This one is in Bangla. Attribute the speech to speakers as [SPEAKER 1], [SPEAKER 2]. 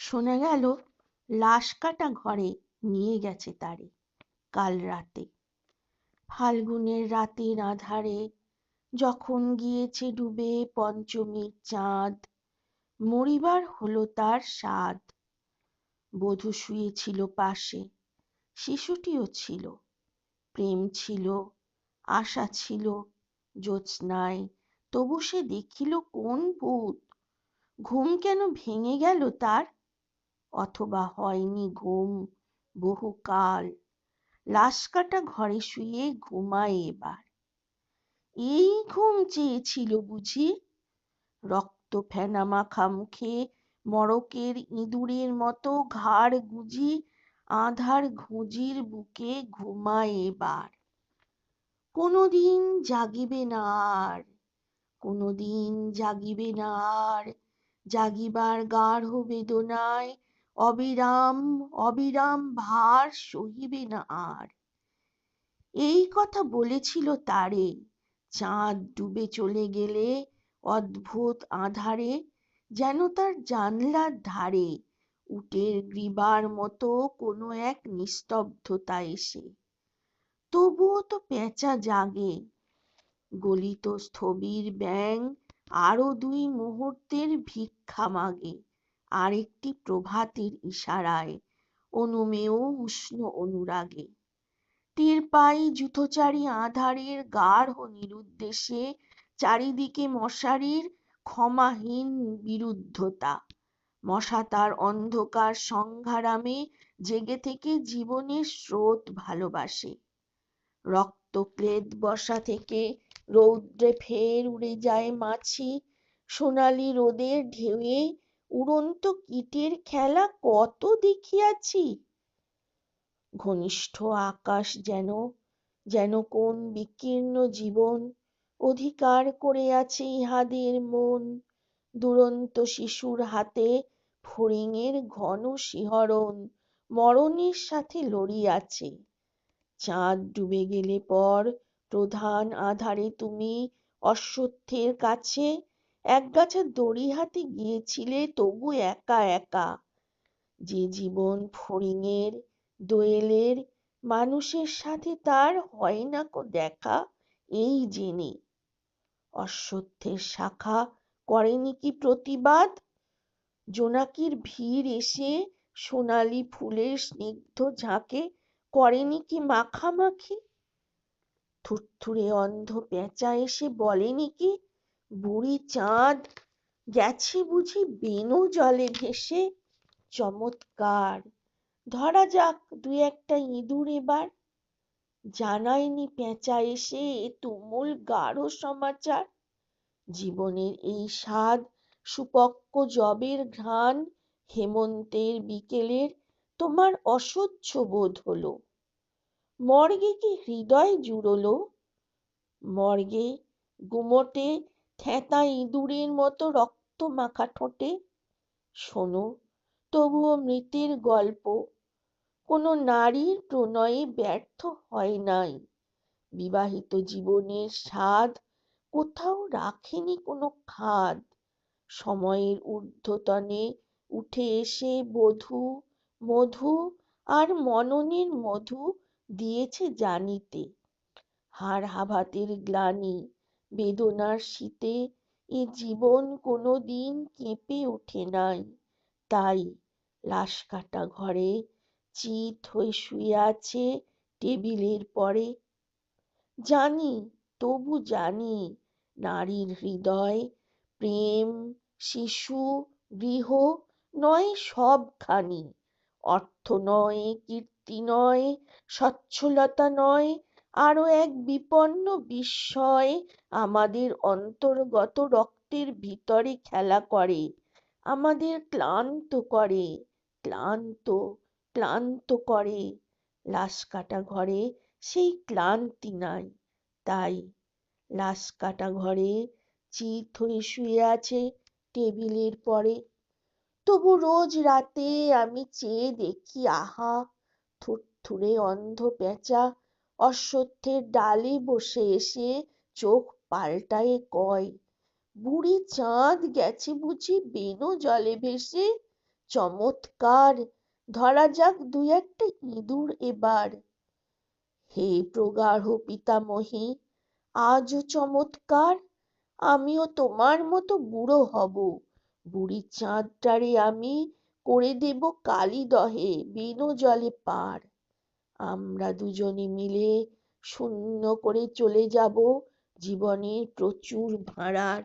[SPEAKER 1] শোনা গেল, লাশ কাটা ঘরে নিয়ে গেছে তারে কাল রাতে। ফাল্গুনের রাতের আধারে যখন গিয়েছে ডুবে পঞ্চমীর চাঁদ, মরিবার হলো তার সাধ বধূ শুয়েছিল পাশে, শিশুটিও ছিল, প্রেম ছিল, আশা ছিল, জ্যোৎস্নায় তবু সে দেখিল কোন ভূত, ঘুম কেন ভেঙে গেল তার? অথবা হয়নি ঘুম বহুকাল। লাশ কাটা ঘরে শুয়ে ঘুমায় এবার। এই ঘুম চেয়েছিল বুঝি? রক্ত ফেনা মাখা মুখে মড়কের ইঁদুরের মতো ঘাড় গুঁজি আধার ঘুঁজির বুকে ঘুমায় এবার। কোনোদিন জাগিবে না আর, কোনোদিন জাগিবে না আর, জাগিবার গাঢ় বেদনায় অবিরাম অবিরাম ভার সহিবে না আর। এই কথা বলেছিল তারে, চাঁদ ডুবে চলে গেলে অদ্ভুত আঁধারে, যেন তার জানলার ধারে উটের গ্রীবার মতো কোনো এক নিস্তব্ধতা এসে। তবুও তো পেঁচা জাগে, গলিত স্থবির ব্যাং আরও দুই মুহূর্তের ভিক্ষা মাগে। আরেকটি প্রভাতের ইশারায় অনুমেয় উষ্ণ অনুরাগে। টের পাই যুথচারী আধারের গাঢ় নিরুদ্দেশে চারিদিকে মশারির ক্ষমাহীন বিরুদ্ধতা। মশা তার অন্ধকার সংঘারামে জেগে থেকে জীবনের স্রোত ভালোবাসে। রক্ত ক্লেদ বসা থেকে রৌদ্রে ফের উড়ে যায় মাছি। সোনালি রোদের ঢেউয়ে উড়ন্ত কীটের খেলা কত দেখিয়াছি? ঘনিষ্ঠ আকাশ যেন যেন কোন বিকীর্ণ জীবন অধিকার করে আছে ইহাদের মন। দুরন্ত শিশুর হাতে ফড়িংয়ের ঘন শিহরণ মরণের সাথে লড়িয়াছে। চাঁদ ডুবে গেলে পর প্রধান আধারে তুমি অশ্বত্থের কাছে একগাছা দড়ি হাতে গিয়েছিলে, তবু একা একা। যে জীবন ফড়িংয়ের দোয়েলের, মানুষের সাথে তার হয় না কো দেখা, এই জেনে। অশ্বত্থের শাখা করেনি কি প্রতিবাদ? জোনাকির ভিড় এসে সোনালি ফুলের স্নিগ্ধ ঝাঁকে করেনি কি মাখামাখি? থুরথুরে অন্ধ পেঁচা এসে বলেনি কি বুড়ি চাঁদ গেছে বুঝি বেনু জলে ভেসে চমৎকার। ধরা যাক দু একটা ইঁদুর এবার। জানায়নি পেঁচা এসে তুমুল গাঢ় সমাচার। জীবনের এই স্বাদ সুপক্ক জবের ঘ্রাণ হেমন্তের বিকেলের তোমার অসহ্য বোধ হলো। মর্গে কি হৃদয় জুড়লো? মর্গে গুমোটে থ্যাতা ইঁদুরের মতো রক্ত মাখা ঠোঁটে। শোনো, তবুও মৃতের গল্প। কোনো নারীর প্রণয়ে ব্যর্থ হয় নাই। বিবাহিত জীবনের স্বাদ কোথাও রাখেনি কোনো খাদ। সময়ের ঊর্ধ্বতনে উঠে এসে বধু, মধু আর মননের মধু দিয়েছে জানিতে। হাড় হাভাতের গ্লানি বেদনার শীতে এ জীবন কোনো দিন কেঁপে ওঠে নাই। তাই লাশ কাটা ঘরে চিত হয়ে শুয়ে আছে টেবিলের পরে। জানি, তবু জানি নারীর হৃদয় প্রেম, শিশু, গৃহ নয় সবখানি। অর্থ নয়, কীর্তি নয়, সচ্ছলতা নয় আরও এক বিপন্ন বিস্ময় আমাদের অন্তর্গত রক্তের ভিতরে খেলা করে, আমাদের ক্লান্ত করে, ক্লান্ত ক্লান্ত করে। লাশ কাটা ঘরে সেই ক্লান্তি নাই, তাই লাশ কাটা ঘরে চিত হয়ে শুয়ে আছে টেবিলের পরে। তবু রোজ রাতে আমি চেয়ে দেখি, আহা, থুরথুরে অন্ধ পেঁচা অশ্বত্থের ডালে বসে এসে চোখ পাল্টায়ে কয়, বুড়ি চাঁদ গেছে বুঝি বেনো জলে ভেসে? চমৎকার, ধরা যাক দু একটা ইঁদুর এবার। হে প্রগাঢ় পিতামহী, আজও চমৎকার, আমিও তোমার মতো বুড়ো হব। বুড়ি চাঁদটারে আমি করে দেব কালী দহে বিনো জলে পার। আমরা দুজনে মিলে শূন্য করে চলে যাব। জীবনের প্রচুর ভাঁড়ার